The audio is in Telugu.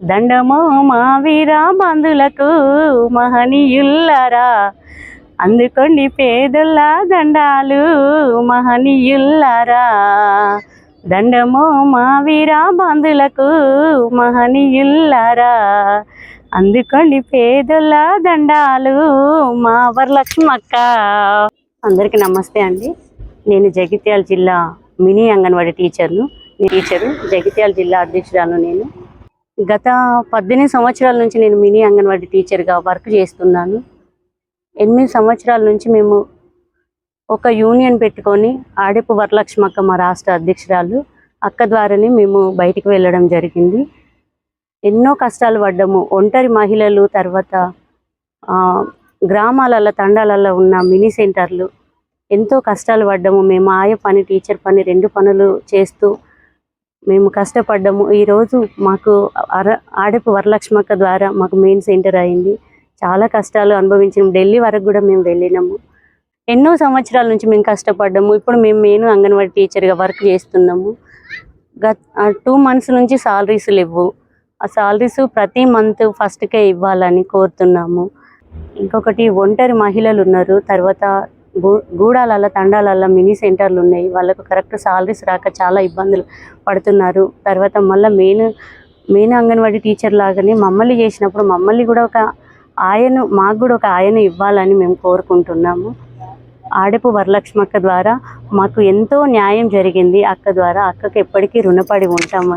దండమో మా వీరా బంధులకు మహనీయుల్లరా. అందుకోండి పేదల దండాలు మహనీయుల్లరా. దండమో మా వీరా బంధులకు మహనీయుల్లరా. అందుకోండి పేదల దండాలు మా వరలక్ష్మక్క అందరికీ నమస్తే అండి. నేను జగిత్యాల జిల్లా మినీ అంగన్వాడీ టీచర్ను టీచర్ టీచరు జగిత్యాల జిల్లా అధ్యక్షురాలు నేను. గత పద్దెనిమిది సంవత్సరాల నుంచి నేను మినీ అంగన్వాడీ టీచర్గా వర్క్ చేస్తున్నాను. ఎనిమిది సంవత్సరాల నుంచి మేము ఒక యూనియన్ పెట్టుకొని ఆడపు వరలక్ష్మక్క మా రాష్ట్ర అధ్యక్షురాలు అక్క ద్వారానే మేము బయటికి వెళ్ళడం జరిగింది. ఎన్నో కష్టాలు పడ్డాము. ఒంటరి మహిళలు తర్వాత గ్రామాలలో తండాలలో ఉన్న మినీ సెంటర్లు. ఎంతో కష్టాలు పడ్డాము. మేము ఆయ పని టీచర్ పని రెండు పనులు చేస్తూ మేము కష్టపడ్డాము. ఈరోజు మాకు అర ఆడపు వరలక్ష్మక్క ద్వారా మాకు మెయిన్ సెంటర్ అయింది. చాలా కష్టాలు అనుభవించినాము ఢిల్లీ వరకు కూడా మేము వెళ్ళినాము. ఎన్నో సంవత్సరాల నుంచి మేము కష్టపడ్డాము. ఇప్పుడు మేము మెయిన్ అంగన్వాడీ టీచర్గా వర్క్ చేస్తున్నాము. గత టూ మంత్స్ నుంచి సాలరీస్ లేవు. ఆ సాలరీస్ ప్రతి మంత్ ఫస్ట్కే ఇవ్వాలని కోరుతున్నాము. ఇంకొకటి ఒంటరి మహిళలు ఉన్నారు. తర్వాత గూ- గూడాలల్ల మినీ సెంటర్లు ఉన్నాయి. వాళ్ళకు కరెక్ట్ సాలరీస్ రాక చాలా ఇబ్బందులు పడుతున్నారు. తర్వాత మళ్ళీ మెయిన్ మెయిన్ అంగన్వాడీ టీచర్ లాగానే మమ్మల్ని చేసినప్పుడు మమ్మల్ని కూడా ఒక ఆయను మాకు కూడా ఒక ఆయన ఇవ్వాలని మేము కోరుకుంటున్నాము. ఆడపు వరలక్ష్మక్క ద్వారా మాకు ఎంతో న్యాయం జరిగింది. అక్క ద్వారా అక్కకి ఎప్పటికీ రుణపడి ఉంటామని